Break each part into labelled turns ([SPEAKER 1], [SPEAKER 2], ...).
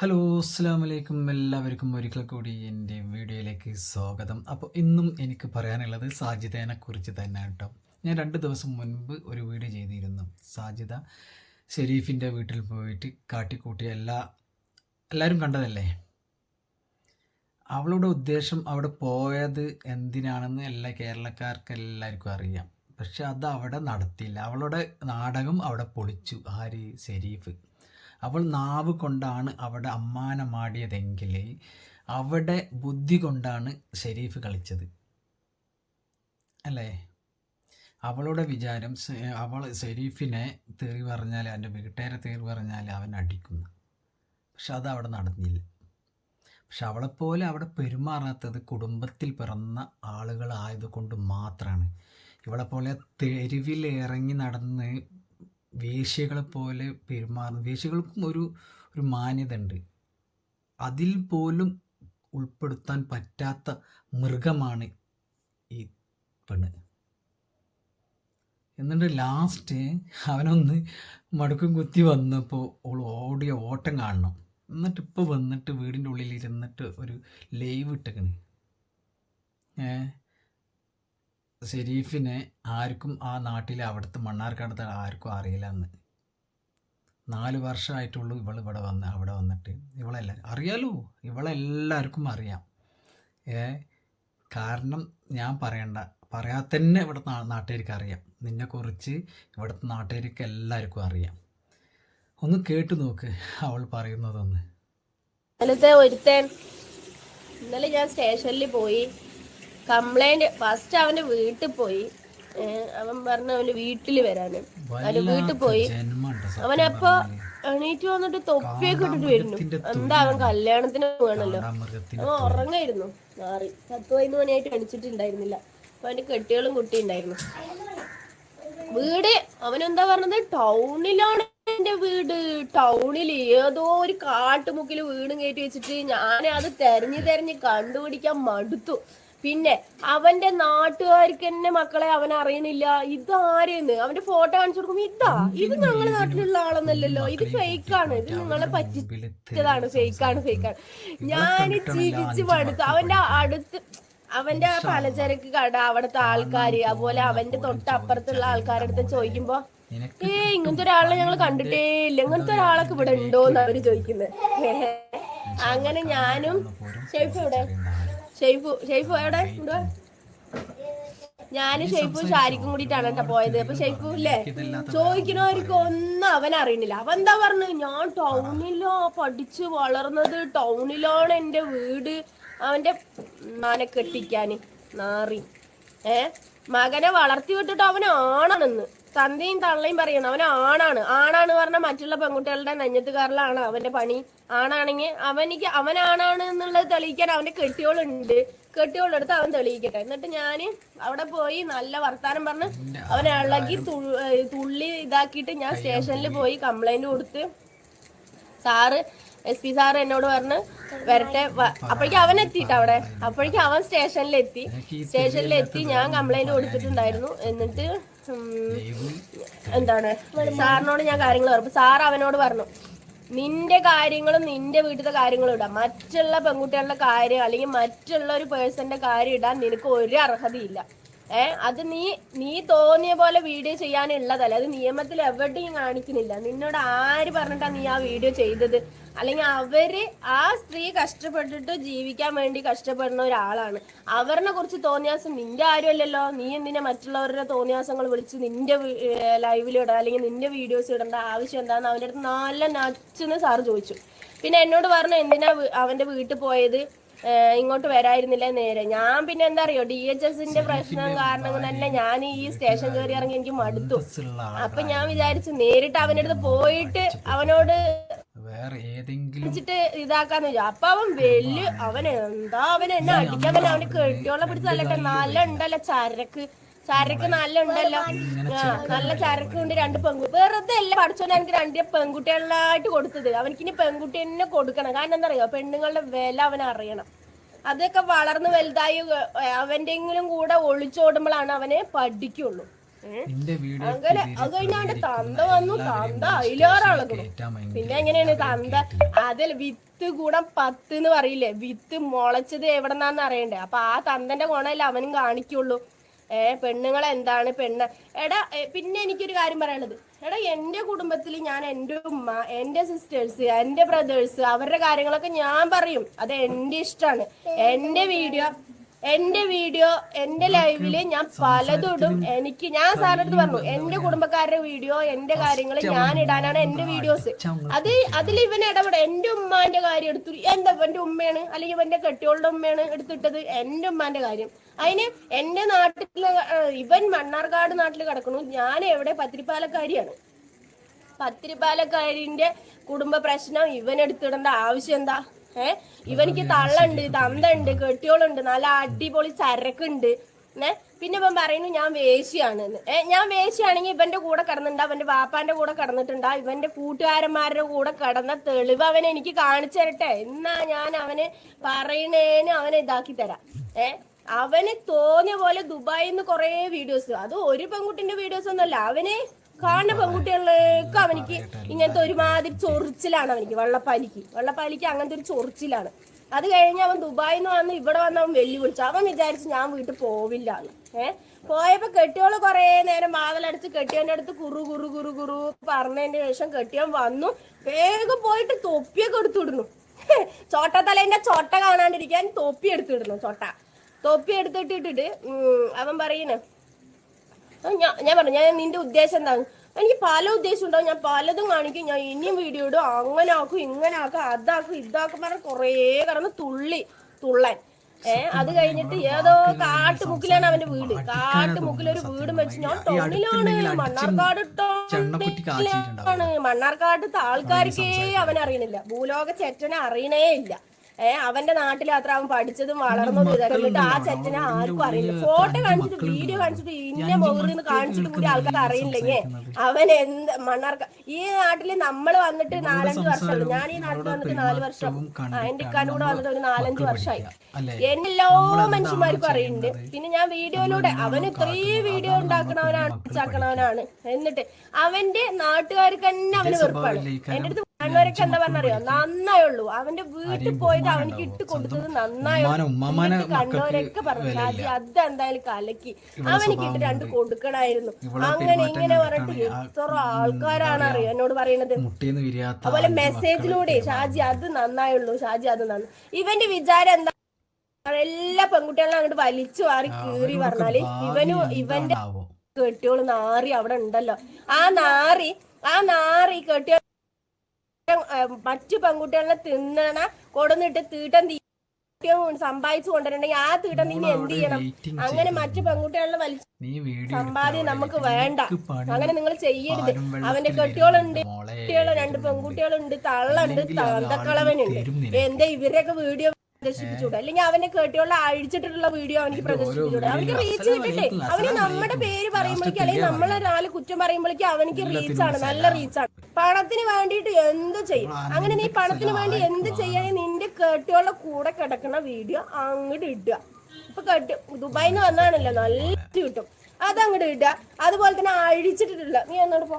[SPEAKER 1] Hello അസ്സാം വലൈക്കും എല്ലാവർക്കും ഒരിക്കൽ കൂടി എന്റെ വീഡിയോയിലേക്ക് സ്വാഗതം. അപ്പോൾ ഇന്നും എനിക്ക് പറയാനുള്ളത് സാജിതേനെക്കുറിച്ച് തന്നെ കേട്ടോ. ഞാൻ രണ്ട് ദിവസം മുൻപ് ഒരു വീഡിയോ ചെയ്തിരുന്നു. സാജിത ഷെരീഫിന്റെ വീട്ടിൽ പോയിട്ട് കാട്ടിക്കൂട്ടിയ എല്ലാ എല്ലാവരും കണ്ടതല്ലേ? അവളുടെ ഉദ്ദേശം അവിടെ പോയത് എന്തിനാണെന്ന് എല്ലാ കേരളക്കാർക്ക് എല്ലാവർക്കും അറിയാം. പക്ഷെ അത് അവിടെ നടത്തിയില്ല. അവളുടെ നാടകം അവിടെ പൊളിച്ചു. ആര്? ഷെരീഫ്. അവൾ നാവ് കൊണ്ടാണ് അവിടെ അമ്മാനമാടിയതെങ്കിൽ അവിടെ ബുദ്ധി കൊണ്ടാണ് ഷെരീഫ് കളിച്ചത്. അല്ലേ? അവളുടെ വിചാരം അവൾ ഷെരീഫിനെ തെറി പറഞ്ഞാൽ അവന്റെ വീട്ടുകാരെ തെറി പറഞ്ഞാൽ അവൻ അടിക്കുന്നു. പക്ഷെ അത് അവിടെ നടന്നില്ല. പക്ഷെ അവളെപ്പോലെ അവിടെ പെരുമാറാത്തത് കുടുംബത്തിൽ പിറന്ന ആളുകളായതുകൊണ്ട് മാത്രമാണ് ഇവളെപ്പോലെ തെരുവിൽ ഇറങ്ങി നടന്ന് വേശ്യകളെ പോലെ പെരുമാറുന്ന. വേശ്യകൾക്കും ഒരു ഒരു മാന്യത ഉണ്ട് അതിൽ പോലും ഉൾപ്പെടുത്താൻ പറ്റാത്ത മൃഗമാണ് ഈ പെണ്ണ്. എന്നിട്ട് ലാസ്റ്റ് അവനൊന്ന് മടുക്കും കുത്തി വന്നപ്പോൾ ഓൾ ഓടിയ ഓട്ടം കാണണം. എന്നിട്ട് ഇപ്പോൾ വന്നിട്ട് വീടിന്റെ ഉള്ളിൽ ഇരുന്നിട്ട് ഒരു ലൈവ് ഇട്ടേക്കണ്. ഏ? ഷെരീഫിനെ ആർക്കും ആ നാട്ടിലെ അവിടുത്തെ മണ്ണാർക്കാടത്തെ ആർക്കും അറിയില്ല എന്ന് നാല് വർഷമായിട്ടുള്ളൂ ഇവൾ ഇവിടെ വന്ന് അവിടെ വന്നിട്ട്. ഇവളെല്ലാം? അറിയാലോ? ഇവളെല്ലാവർക്കും അറിയാം. ഏ കാരണം ഞാൻ പറയണ്ട പറയാതെ തന്നെ ഇവിടെ നാട്ടുകാർക്ക് അറിയാം. നിന്നെക്കുറിച്ച് ഇവിടുത്തെ നാട്ടുകാർക്ക് എല്ലാവർക്കും അറിയാം. ഒന്ന് കേട്ടു നോക്ക് അവൾ പറയുന്നതൊന്ന്.
[SPEAKER 2] ഇന്നലത്തെ ഒരുത്തൻ. ഇന്നലെ ഞാൻ സ്റ്റേഷനിൽ പോയി. കംപ്ലൈന്റ് ഫസ്റ്റ് അവന്റെ വീട്ടിൽ പോയി. അവൻ പറഞ്ഞു അവന്റെ വീട്ടിൽ വരാന്. അവന്റെ വീട്ടിൽ പോയി. അവനപ്പോ എണീറ്റ് വന്നിട്ട് തൊപ്പിയൊക്കെ ഇട്ടിട്ട് വരുന്നു. എന്താ അവൻ കല്യാണത്തിന് വേണല്ലോ അവൻ ഉറങ്ങായിരുന്നു. മാറി. പത്ത് പതിനൊന്ന് മണിയായിട്ട് എണിച്ചിട്ടുണ്ടായിരുന്നില്ല. അപ്പൊ അവന്റെ കെട്ടികളും കുട്ടി ഉണ്ടായിരുന്നു വീട് അവനെന്താ പറഞ്ഞത്? ടൗണിലാണ് എന്റെ വീട്. ടൗണിൽ ഏതോ ഒരു കാട്ടുമുക്കിൽ വീടും കയറ്റി വെച്ചിട്ട് ഞാൻ അത് തെരഞ്ഞു തെരഞ്ഞ് കണ്ടുപിടിക്കാൻ മടുത്തു. പിന്നെ അവന്റെ നാട്ടുകാർക്ക് തന്നെ മക്കളെ അവൻ അറിയണില്ല. ഇതാരെന്ന് അവന്റെ ഫോട്ടോ കാണിച്ചു കൊടുക്കും ഇതാ ഇത് ഞങ്ങളെ നാട്ടിലുള്ള ആളൊന്നല്ലല്ലോ. ഇത് ഫേക്കാണ് ഇത് നിങ്ങളെ പറ്റിച്ചതാണ്. ഫേക്കാണ് ഫേക്കാണ് ഞാൻ ചിരിച്ചു മടുത്തു. അവന്റെ അടുത്ത് അവന്റെ ആ പലചരക്ക് കട അവിടുത്തെ ആൾക്കാര് അതുപോലെ അവന്റെ തൊട്ടപ്പുറത്തുള്ള ആൾക്കാരുടെ അടുത്ത് ചോദിക്കുമ്പോ ഏ ഇങ്ങനത്തെ ഒരാളെ ഞങ്ങൾ കണ്ടിട്ടേ ഇല്ല. ഇങ്ങനത്തെ ഒരാളൊക്കെ ഇവിടെ ഉണ്ടോന്ന് അവർ ചോദിക്കുന്നത് അങ്ങനെ ഞാനും ചേച്ചി എവിടെ? ഷെയ്ഫു ഷെയ്ഫു എവിടെ? ഇവിടെ ഞാനും ഷെയ്ഫും ഷാരിക്കും കൂടിയിട്ടാണ് കേട്ടോ പോയത്. അപ്പൊ ഷെയ്ഫു ഇല്ലേ? ചോദിക്കണവർക്ക് ഒന്നും അവൻ അറിയണില്ല അവൻ എന്താ പറഞ്ഞു? ഞാൻ ടൗണിലോ പഠിച്ച് വളർന്നത്. ടൗണിലാണ് എന്റെ വീട്. അവന്റെ മാനെ കെട്ടിക്കാന് നാറി. ഏ? മകനെ വളർത്തി വിട്ടിട്ട് അവൻ ആണാണെന്ന് തന്തയും തള്ളയും പറയണം. അവൻ ആണാണ്. ആണാണ് പറഞ്ഞാൽ മറ്റുള്ള പെൺകുട്ടികളുടെ നെഞ്ഞത്തുകാരിലാണ് അവന്റെ പണി. ആണാണെങ്കിൽ അവനിക്ക് അവൻ ആണാണ് എന്നുള്ളത് തെളിയിക്കാൻ അവന്റെ കെട്ടിയോളുണ്ട്. കെട്ടിയോളെടുത്ത് അവൻ തെളിയിക്കട്ടെ. എന്നിട്ട് ഞാൻ അവിടെ പോയി നല്ല വർത്താനം പറഞ്ഞ് അവനെ ഇളകി തുള്ളി ഇതാക്കിയിട്ട് ഞാൻ സ്റ്റേഷനിൽ പോയി കംപ്ലൈന്റ് കൊടുത്ത് സാറ് എസ് പി സാർ എന്നോട് പറഞ്ഞ് വരട്ടെ അപ്പോഴേക്കും അവൻ എത്തിയിട്ട് അവിടെ? അപ്പോഴേക്കും അവൻ സ്റ്റേഷനിലെത്തി. സ്റ്റേഷനിലെത്തി ഞാൻ കംപ്ലൈന്റ് കൊടുത്തിട്ടുണ്ടായിരുന്നു. എന്നിട്ട് എന്താണ്? സാറിനോട് ഞാൻ കാര്യങ്ങൾ പറഞ്ഞു. സാർ അവനോട് പറഞ്ഞു നിന്റെ കാര്യങ്ങളും നിന്റെ വീട്ടിലത്തെ കാര്യങ്ങളും ഇടാം. മറ്റുള്ള പെൺകുട്ടികളുടെ കാര്യം അല്ലെങ്കിൽ മറ്റുള്ള ഒരു പേഴ്സന്റെ കാര്യം ഇടാൻ നിനക്ക് ഒരു അർഹതയില്ല. ഏ അത് നീ നീ തോന്നിയ പോലെ വീഡിയോ ചെയ്യാനുള്ളതല്ല. അത് നിയമത്തിൽ എവിടെയും കാണിക്കുന്നില്ല. നിന്നോട് ആര് പറഞ്ഞിട്ടാ നീ ആ വീഡിയോ ചെയ്തത്? അല്ലെങ്കിൽ അവർ ആ സ്ത്രീ കഷ്ടപ്പെട്ടിട്ട് ജീവിക്കാൻ വേണ്ടി കഷ്ടപ്പെടുന്ന ഒരാളാണ്. അവരിനെ കുറിച്ച് തോന്നിയാസം നിന്റെ ആരുമല്ലല്ലോ? നീ എന്തിനാ മറ്റുള്ളവരുടെ തോന്നിയാസങ്ങൾ വിളിച്ച് നിന്റെ ലൈവിൽ ഇടാ അല്ലെങ്കിൽ നിന്റെ വീഡിയോസ് ഇടേണ്ട? ആവശ്യം എന്താന്ന് അവന്റെ അടുത്ത് നല്ല നച്ചെന്ന് സാറ് ചോദിച്ചു. പിന്നെ എന്നോട് പറഞ്ഞു എന്തിനാ അവന്റെ വീട്ടിൽ പോയത്? ഏഹ് ഇങ്ങോട്ട് വരായിരുന്നില്ല നേരെ? ഞാൻ പിന്നെ എന്താ അറിയോ? ഡി എച്ച് എസിന്റെ പ്രശ്നം കാരണം തന്നെ ഞാൻ ഈ സ്റ്റേഷൻ കയറി ഇറങ്ങി എനിക്ക് മടുത്തു. അപ്പൊ ഞാൻ വിചാരിച്ചു നേരിട്ട് അവന്റെ അടുത്ത് പോയിട്ട് അവനോട്
[SPEAKER 1] വേറെ ഏതെങ്കിലും
[SPEAKER 2] ഇതാക്കാന്ന് വെച്ചു അപ്പൊ അവൻ വലിയ അവൻ എന്താ അവൻ എന്നെ അടിക്കാൻ അവന് കെട്ടിയോളെ പിടിച്ച് തല്ലട്ടെ. നല്ല ഉണ്ടല്ലോ ചരക്ക്. ചരക്ക് നല്ല ഉണ്ടല്ലോ ആ നല്ല ചരക്ക് ഉണ്ട് രണ്ട് പെൺകുട്ടി. വെറുതെ അല്ല പഠിച്ചോണ്ട് എനിക്ക് രണ്ട് പെൺകുട്ടികളായിട്ട് കൊടുത്തത്. അവനിക്ക് ഇനി പെൺകുട്ടി തന്നെ കൊടുക്കണം. കാരണം എന്താ അറിയോ പെണ്ണുങ്ങളുടെ വില അവൻ അറിയണം. അതൊക്കെ വളർന്ന് വലുതായി അവന്റെങ്കിലും കൂടെ ഒളിച്ചോടുമ്പോഴാണ് അവനെ പഠിക്കുള്ളൂ. അങ്ങനെ അത് കഴിഞ്ഞാണ്ട് തന്ത വന്നു തന്ത അതിലേറാളക്കണം പിന്നെ എങ്ങനെയാണ് തന്ത? അതിൽ വിത്ത് ഗുണം പത്ത് എന്ന് പറയില്ലേ? വിത്ത് മുളച്ചത് എവിടെന്നാന്ന് അറിയണ്ടേ? അപ്പൊ ആ തന്തന്റെ ഗുണമല്ലേ അവനും കാണിക്കുള്ളൂ. ഏ പെണ്ണുങ്ങൾ എന്താണ് പെണ്ണ്? എടാ പിന്നെ എനിക്കൊരു കാര്യം പറയാനുള്ളത്. എടാ എന്റെ കുടുംബത്തിൽ ഞാൻ എന്റെ ഉമ്മ എന്റെ സിസ്റ്റേഴ്സ് എന്റെ ബ്രദേഴ്സ് അവരുടെ കാര്യങ്ങളൊക്കെ ഞാൻ പറയും. അത് എന്റെ ഇഷ്ടമാണ്. എന്റെ വീഡിയോ എന്റെ വീഡിയോ എന്റെ ലൈവിൽ ഞാൻ പലതും എനിക്ക് ഞാൻ സാറിനടുത്ത് പറഞ്ഞു എന്റെ കുടുംബക്കാരുടെ വീഡിയോ എന്റെ കാര്യങ്ങൾ ഞാൻ ഇടാനാണ് എന്റെ വീഡിയോസ് അത് അതിൽ ഇവൻ ഇടപെട എന്റെ ഉമ്മാന്റെ കാര്യം എടുത്തു എന്താ എന്റെ ഉമ്മയാണ്? അല്ലെങ്കിൽ എന്റെ കെട്ടിയോളുടെ ഉമ്മയാണ് എടുത്തിട്ടത്? എന്റെ ഉമ്മാന്റെ കാര്യം. അതിന് എന്റെ നാട്ടിൽ ഇവൻ മണ്ണാർക്കാട് നാട്ടിൽ കിടക്കണു. ഞാൻ എവിടെ? പത്തിരിപ്പാലക്കാരിയാണ്. പത്തിരിപ്പാലക്കാരിന്റെ കുടുംബ പ്രശ്നം ഇവൻ എടുത്തിടേണ്ട ആവശ്യം എന്താ? ഏ? ഇവനിക്ക് തള്ളുണ്ട് തന്തണ്ട് കെട്ടിയോളുണ്ട് നല്ല അടിപൊളി ചരക്കുണ്ട്. ഏ പിന്നെ ഇവൻ പറയുന്നു ഞാൻ വേശിയാണ് ഏ? ഞാൻ വേശിയാണെങ്കിൽ ഇവന്റെ കൂടെ കിടന്നിട്ടുണ്ട് അവന്റെ വാപ്പാന്റെ കൂടെ കിടന്നിട്ടുണ്ടാ ഇവന്റെ കൂട്ടുകാരന്മാരുടെ കൂടെ കിടന്ന തെളിവ് അവൻ എനിക്ക് കാണിച്ചു തരട്ടെ. എന്നാ ഞാൻ അവന് പറയണേന് അവനെ ഇതാക്കി തരാം. ഏ? അവന് തോന്നിയ പോലെ ദുബായിൽ നിന്ന് കൊറേ വീഡിയോസ് അത് ഒരു പെൺകുട്ടിന്റെ വീഡിയോസ് ഒന്നുമല്ല. അവന് കാണുന്ന പെൺകുട്ടികളിലേക്ക് അവനിക്ക് ഇങ്ങനത്തെ ഒരുമാതിരി ചൊറിച്ചിലാണ് അവനിക്ക് വെള്ളപ്പാലിക്ക്. വെള്ളപ്പാലിക്ക് അങ്ങനത്തെ ഒരു ചൊറിച്ചിലാണ്. അത് കഴിഞ്ഞ് അവൻ ദുബായിൽ നിന്ന് വന്ന് ഇവിടെ വന്ന് അവൻ വെല്ലുവിളിച്ചു. അവൻ വിചാരിച്ച് ഞാൻ വീട്ടിൽ പോവില്ല ഏഹ് പോയപ്പോ കെട്ടിയോൾ കുറേ നേരം വാതിലടിച്ച് കെട്ടിയവന്റെ അടുത്ത് കുറു കുറു കുറു കുറു പറഞ്ഞതിന്റെ ശേഷം കെട്ടിയവൻ വന്നു. വേഗം പോയിട്ട് തൊപ്പിയൊക്കെ എടുത്തിടുന്നു ചോട്ടത്തലേന്റെ ചോട്ട കാണാണ്ടിരിക്കാൻ തൊപ്പി എടുത്തിടുന്നു ചോട്ട. തൊപ്പി എടുത്തിട്ടിട്ടിട്ട് അവൻ പറയുന്നു ഞാൻ ഞാൻ പറഞ്ഞു ഞാൻ നിന്റെ ഉദ്ദേശം എന്താണ്? എനിക്ക് പല ഉദ്ദേശം ഉണ്ടാവും. ഞാൻ പലതും കാണിക്കും. ഞാൻ ഇനിയും വീഡിയോ ഇടും. അങ്ങനെ ആക്കും ഇങ്ങനെ ആക്കും അതാക്കും ഇതാക്കും പറഞ്ഞ കൊറേ കിടന്ന് തുള്ളി തുള്ളൻ. ഏഹ് അത് കഴിഞ്ഞിട്ട് ഏതോ കാട്ടുമുക്കിലാണ് അവന്റെ വീട്. കാട്ടുമുക്കിലൊരു വീടും വെച്ച് ഞാൻ ടൗണിലാണ്. മണ്ണാർക്കാട് ആണ് മണ്ണാർക്കാട്ടത്തെ ആൾക്കാർക്കേ അവൻ അറിയണില്ല ഭൂലോക ചേറ്റനെ അറിയണേ ഇല്ല. ഏ അവന്റെ നാട്ടിൽ അത്ര അവൻ പഠിച്ചതും വളർന്നതും ഇതൊക്കെ എന്നിട്ട് ആ ചെറ്റിനെ ആർക്കും അറിയില്ല. ഫോട്ടോ കാണിച്ചിട്ട് വീഡിയോ കാണിച്ചിട്ട് ഇന്ന മുകളിൽ കാണിച്ചിട്ട് കൂടി ആൾക്കാർ അറിയില്ലെങ്കിൽ അവൻ എന്ത് മണ്ണാർക്ക ഈ നാട്ടിൽ നമ്മൾ വന്നിട്ട് നാലഞ്ച് വർഷം ഞാൻ ഈ നാട്ടിൽ വന്നിട്ട് നാല് വർഷം. എന്റെ കൂടെ വന്നിട്ട് ഒരു നാലഞ്ച് വർഷമായി എന്നെല്ലാ മനുഷ്യന്മാർക്കും അറിയുന്നുണ്ട് പിന്നെ ഞാൻ വീഡിയോയിലൂടെ അവൻ ഇത്രയും വീഡിയോ ഉണ്ടാക്കണവനാണ് ഉണ്ടാക്കണവനാണ് എന്നിട്ട് അവന്റെ നാട്ടുകാർക്ക് തന്നെ അവന് വെറുപ്പാണ്. എന്റെ അടുത്ത് കാണുന്നവരൊക്കെ എന്താ പറഞ്ഞറിയോ നന്നായുള്ളൂ അവന്റെ വീട്ടിൽ പോയിട്ട് അവനിക്ക് ഇട്ട് കൊടുത്തത് നന്നായുള്ളൂ പറഞ്ഞു ഷാജി അതെന്തായാലും കലക്കി. അവനിക്ക് ഇട്ട് രണ്ട് കൊടുക്കണായിരുന്നു. അങ്ങനെ ഇങ്ങനെ പറഞ്ഞിട്ട് എത്ര ആൾക്കാരാണ് അറിയോ. എന്നോട് പറയണത്?
[SPEAKER 1] മുട്ടീന്ന് വിരിയാത്ത
[SPEAKER 2] അതുപോലെ മെസ്സേജിലൂടെ ഷാജി അത് നന്നായുള്ളൂ ഷാജി അത് നന്ന ഇവന്റെ വിചാരം എന്താ? എല്ലാ പെൺകുട്ടികളും അങ്ങോട്ട് വലിച്ചു മാറി കീറി പറഞ്ഞാൽ ഇവനും ഇവന്റെ കെട്ടിയോൾ നാറി അവിടെ ഉണ്ടല്ലോ. ആ നാറി ആ നാറി കെട്ടിയോ മറ്റു പെൺകുട്ടികളെ തിന്നണ കൊടുന്നിട്ട് തീട്ടം തീ സമ്പാദിച്ചു കൊണ്ടുവരണെങ്കിൽ ആ തീട്ടം നീ എന്ത് ചെയ്യണം? അങ്ങനെ മറ്റു പെൺകുട്ടികളുടെ വലിച്ച സമ്പാദ്യം നമുക്ക് വേണ്ട. അങ്ങനെ നിങ്ങൾ ചെയ്യരുത്. അവന്റെ
[SPEAKER 1] കെട്ടികളുണ്ട്
[SPEAKER 2] കെട്ടിയോളുണ്ട്. കുട്ടികൾ രണ്ട് പെൺകുട്ടികളുണ്ട്. തള്ളുണ്ട് തന്തക്കളവനുണ്ട്. എന്താ ഇവരൊക്കെ വീഡിയോ പ്രദർശിപ്പിച്ചൂടെ അല്ലെങ്കിൽ അവനെ കേട്ടിയുള്ള അഴിച്ചിട്ടുള്ള വീഡിയോ അവനിക്ക് പ്രദർശിപ്പിച്ചൂടെ അവനിക്ക് റീച്ച് കിട്ടില്ലേ? അവന് നമ്മുടെ പേര് പറയുമ്പോഴേക്കും അല്ലെങ്കിൽ നമ്മളെ നാല് കുറ്റം പറയുമ്പോഴേക്കും അവനിക്ക് റീച്ചാണ് നല്ല റീച്ചാണ് പണത്തിന് വേണ്ടിയിട്ട് എന്ത് ചെയ്യും? അങ്ങനെ നീ പണത്തിന് വേണ്ടി എന്ത് ചെയ്യാൻ നിന്റെ കെട്ടുകളുടെ കൂടെ കിടക്കുന്ന വീഡിയോ അങ്ങോട്ട് ഇടുക. ഇപ്പൊ കെട്ടി ദുബായിന്ന് വന്നാണല്ലോ നല്ല കിട്ടും അതങ്ങോട്ട് ഇടുക. അതുപോലെ തന്നെ അഴിച്ചിട്ടിട്ടില്ല നീ എന്നോട് പോ.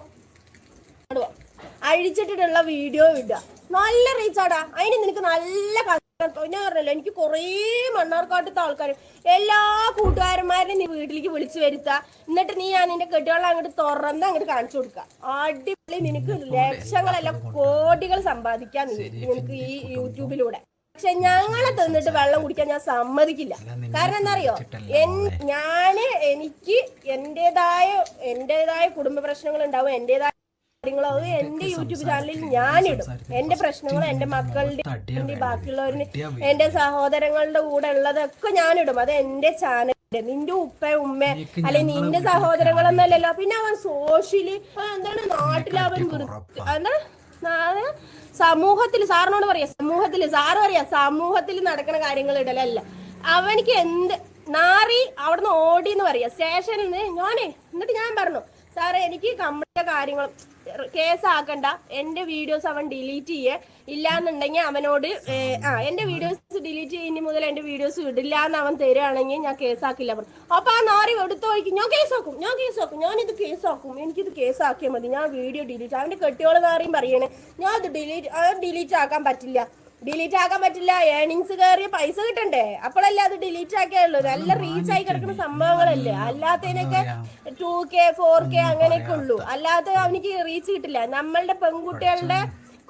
[SPEAKER 2] അഴിച്ചിട്ടിട്ടുള്ള വീഡിയോ ഇടുക. നല്ല റീച്ചാടാ അതിന് നിനക്ക് നല്ല ഞാൻ പറഞ്ഞല്ലോ എനിക്ക് കുറേ മണ്ണാർക്കാട്ടത്തെ ആൾക്കാർ എല്ലാ കൂട്ടുകാരന്മാരെയും നീ വീട്ടിലേക്ക് വിളിച്ചു വരുത്തുക എന്നിട്ട് നീ ഞാൻ നിന്റെ കെട്ടുകളെ അങ്ങോട്ട് തുറന്ന് അങ്ങോട്ട് കാണിച്ചു കൊടുക്കുക അടിപൊളി നിനക്ക് ലക്ഷങ്ങളല്ല കോടികൾ സമ്പാദിക്കാൻ നിനക്ക് ഈ യൂട്യൂബിലൂടെ. പക്ഷെ ഞങ്ങളെ തന്നിട്ട് വെള്ളം കുടിക്കാൻ ഞാൻ സമ്മതിക്കില്ല. കാരണം എന്താറിയോ ഞാൻ എനിക്ക് എന്റേതായ എന്റേതായ കുടുംബ പ്രശ്നങ്ങൾ ഉണ്ടാവും എന്റേതായ കാര്യങ്ങളോ അത് എന്റെ യൂട്യൂബ് ചാനലിൽ ഞാനിടും. എന്റെ പ്രശ്നങ്ങൾ എന്റെ മക്കളുടെ ബാക്കിയുള്ളവരിന് എന്റെ സഹോദരങ്ങളുടെ കൂടെ ഉള്ളതൊക്കെ ഞാനിടും. അത് എന്റെ ചാനൽ നിന്റെ ഉപ്പ ഉമ്മ അല്ലെ നിന്റെ സഹോദരങ്ങളൊന്നല്ലല്ലോ. പിന്നെ അവൻ സോഷ്യലി എന്താണ് നാട്ടിൽ അവൻ എന്താ സമൂഹത്തിൽ സാറിനോട് പറയാ. സമൂഹത്തിൽ സാറ് പറയാ സമൂഹത്തിൽ നടക്കുന്ന കാര്യങ്ങൾ ഇടലല്ല. അവനിക്ക് എന്ത് നാറി അവിടുന്ന് ഓടി എന്ന് പറയാ. സ്റ്റേഷനിൽ നിന്ന് ഞാനേ എന്നിട്ട് ഞാൻ പറഞ്ഞു സാറേ എനിക്ക് കമ്പനിയുടെ കാര്യങ്ങളും കേസ് ആക്കണ്ട. എന്റെ വീഡിയോസ് അവൻ ഡിലീറ്റ് ചെയ്യേ. ഇല്ലാന്നുണ്ടെങ്കിൽ അവനോട് ആ എന്റെ വീഡിയോസ് ഡിലീറ്റ് ചെയ്യുന്ന മുതൽ എന്റെ വീഡിയോസ് ഇടില്ല എന്ന് അവൻ തരുവാണെങ്കിൽ ഞാൻ കേസാക്കില്ല പറഞ്ഞു. അപ്പൊ ആ നാറി എടുത്തു നോക്കി. ഞാൻ കേസാക്കും ഞാൻ കേസാക്കും ഞാനിത് കേസാക്കും എനിക്കിത് കേസാക്കിയാൽ മതി. ഞാൻ വീഡിയോ ഡിലീറ്റ് അവന്റെ കെട്ടിയോളം നാറിയും പറയണേ. ഞാൻ ഇത് ഡിലീറ്റ് ഡിലീറ്റ് ആക്കാൻ പറ്റില്ല. ഡിലീറ്റ് ആക്കാൻ പറ്റില്ല. ഏണിങ്സ് കയറിയ പൈസ കിട്ടണ്ടേ? അപ്പോഴല്ലേ അത് ഡിലീറ്റ് ആക്കിയുള്ളൂ നല്ല റീച്ച് ആയി കിടക്കുന്ന സംഭവങ്ങളല്ലേ? അല്ലാത്തതിനൊക്കെ ടു കെ ഫോർ കെ അങ്ങനെയൊക്കെ ഉള്ളൂ. അല്ലാതെ അവനിക്ക് റീച്ച് കിട്ടില്ല. നമ്മളുടെ പെൺകുട്ടികളുടെ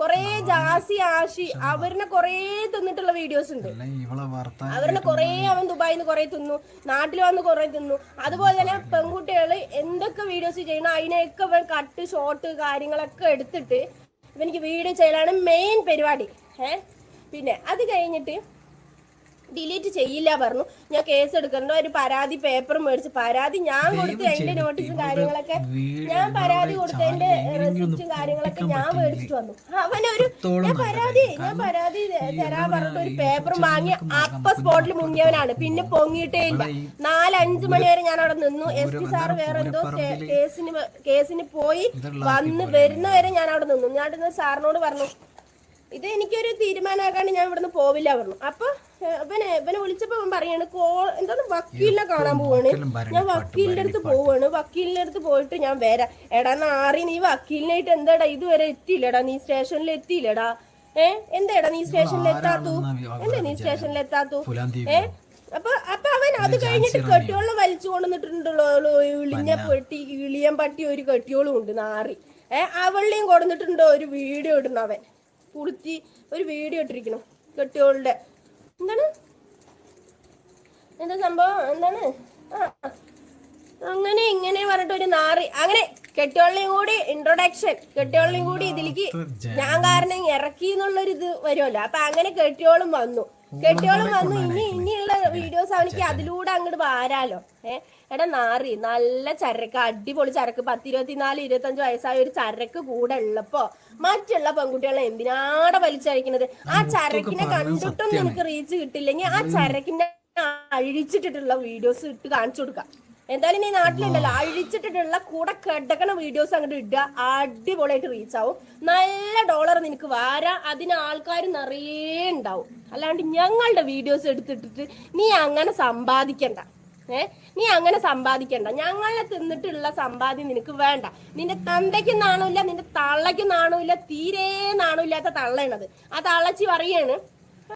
[SPEAKER 2] കൊറേ ജാസി ആശി അവരിനെ കൊറേ തിന്നിട്ടുള്ള വീഡിയോസ് ഉണ്ട്. അവരിനെ കൊറേ അവൻ ദുബായിൽ നിന്ന് കൊറേ തിന്നു. നാട്ടിൽ വന്ന് കൊറേ തിന്നു. അതുപോലെ തന്നെ പെൺകുട്ടികൾ എന്തൊക്കെ വീഡിയോസ് ചെയ്യണം അതിനെയൊക്കെ അവൻ കട്ട് ഷോർട്ട് കാര്യങ്ങളൊക്കെ എടുത്തിട്ട് ഇവനിക്ക് വീഡിയോ ചെയ്യലാണ് മെയിൻ പരിപാടി. ഏ? പിന്നെ അത് കഴിഞ്ഞിട്ട് ഡിലീറ്റ് ചെയ്യില്ല പറഞ്ഞു. ഞാൻ കേസ് എടുക്കണ്ട ഒരു പരാതി പേപ്പർ മേടിച്ച് പരാതി ഞാൻ കൊടുത്ത് അതിന്റെ നോട്ടീസും കാര്യങ്ങളൊക്കെ ഞാൻ പരാതി കൊടുത്തതിന്റെ റെസിപ്റ്റും കാര്യങ്ങളൊക്കെ ഞാൻ മേടിച്ചിട്ട് വന്നു. അവനൊരു ഞാൻ പരാതി ഞാൻ പരാതി തരാൻ പറഞ്ഞിട്ട് ഒരു പേപ്പർ വാങ്ങി അപ്പ സ്പോട്ടിൽ മുങ്ങിയവനാണ്. പിന്നെ പൊങ്ങിയിട്ടേ ഇല്ല. നാലഞ്ച് മണി വരെ ഞാൻ അവിടെ നിന്നു എസ് ടി സാർ വേറെ എന്തോ കേസിന് കേസിന് പോയി വന്ന് വരുന്നവരെ ഞാൻ അവിടെ നിന്നു. ഞാൻ സാറിനോട് പറഞ്ഞു ഇത് എനിക്കൊരു തീരുമാനമാക്കാണ്ട് ഞാൻ ഇവിടുന്ന് പോവില്ല പറഞ്ഞു. അപ്പൊ ഏഹ്, ഇവനെ ഇവനെ വിളിച്ചപ്പോ അവൻ പറയാണ് കോ എന്താണ് വക്കീലിനെ കാണാൻ പോവാണ്. ഞാൻ വക്കീലിന്റെ അടുത്ത് പോവാണ്. വക്കീലിന്റെ അടുത്ത് പോയിട്ട് ഞാൻ വരാം. എടാ നാറി നീ വക്കീലിനായിട്ട് എന്താടാ ഇതുവരെ എത്തിയില്ലടാ? നീ സ്റ്റേഷനിൽ എത്തിയില്ലടാ? ഏ? എന്താടാ നീ സ്റ്റേഷനിൽ എത്താത്തു? എന്താ നീ സ്റ്റേഷനിൽ എത്താത്തു? ഏ? അപ്പൊ അപ്പൊ അവൻ അത് കഴിഞ്ഞിട്ട് കെട്ടിയോളം വലിച്ചു കൊണ്ടുവന്നിട്ടുണ്ടല്ലോ. ഇളിഞ്ഞ പെട്ടി ഇളിയൻ പട്ടി ഒരു കെട്ടിയോളും ഉണ്ട് നാറി. ഏ? അവളിയും കൊടുത്തിട്ടുണ്ടോ ഒരു വീഡിയോ ഇടുന്നവൻ കുളിത്തി ഒരു വീഡിയോ ഇട്ടിരിക്കണം കെട്ടിയോളുടെ എന്താണ്? എന്താ സംഭവം? എന്താണ്? ആ. അങ്ങനെ ഇങ്ങനെ പറഞ്ഞിട്ട് ഒരു നാറി. അങ്ങനെ കെട്ടിയോളിനെയും കൂടി ഇൻട്രൊഡക്ഷൻ കെട്ടിയോളിനെയും കൂടി ഇതിലേക്ക് ഞാൻ കാരണം ഇറക്കി എന്നുള്ളൊരു ഇത് വരുമല്ലോ. അപ്പൊ അങ്ങനെ കെട്ടിയോളും വന്നു. കെട്ടിയോളും വന്നു ഇനി ഇനിയുള്ള വീഡിയോസ് അവനിക്ക് അതിലൂടെ അങ്ങോട്ട് വാരാലോ. ഏ? എടാ നാറി നല്ല ചരക്ക് അടിപൊളി ചരക്ക്. പത്തിരുപത്തിനാല് ഇരുപത്തഞ്ച് വയസ്സായ ഒരു ചരക്ക് കൂടെ ഉള്ളപ്പോ മറ്റുള്ള പെൺകുട്ടികളെ എന്തിനാടെ വലിച്ചഴിക്കണത് ആ ചരക്കിനെ കണ്ടിട്ടും നിനക്ക് റീച്ച് കിട്ടില്ലെങ്കിൽ ആ ചരക്കിന്റെ അഴിച്ചിട്ടിട്ടുള്ള വീഡിയോസ് ഇട്ട് കാണിച്ചു കൊടുക്കാം. എന്തായാലും നീ നാട്ടിലുണ്ടല്ലോ. അഴിച്ചിട്ടിട്ടുള്ള കൂടെ കിടക്കണ വീഡിയോസ് അങ്ങോട്ട് ഇടുക. അടിപൊളിയായിട്ട് റീച്ച് ആവും. നല്ല ഡോളർ നിനക്ക് വാരാ. അതിന് ആൾക്കാർ നിറയെ ഉണ്ടാവും. അല്ലാണ്ട് ഞങ്ങളുടെ വീഡിയോസ് എടുത്തിട്ടിട്ട് നീ അങ്ങനെ സമ്പാദിക്കണ്ട. ഏ? നീ അങ്ങനെ സമ്പാദിക്കണ്ട. ഞങ്ങളെ തിന്നിട്ടുള്ള സമ്പാദ്യം നിനക്ക് വേണ്ട. നിന്റെ തന്തയ്ക്ക് നാണമില്ല നിന്റെ തള്ളയ്ക്ക് നാണമില്ല തീരെ നാണമില്ലാത്ത തള്ളയാണത്. ആ തള്ളച്ചി പറയാണ്.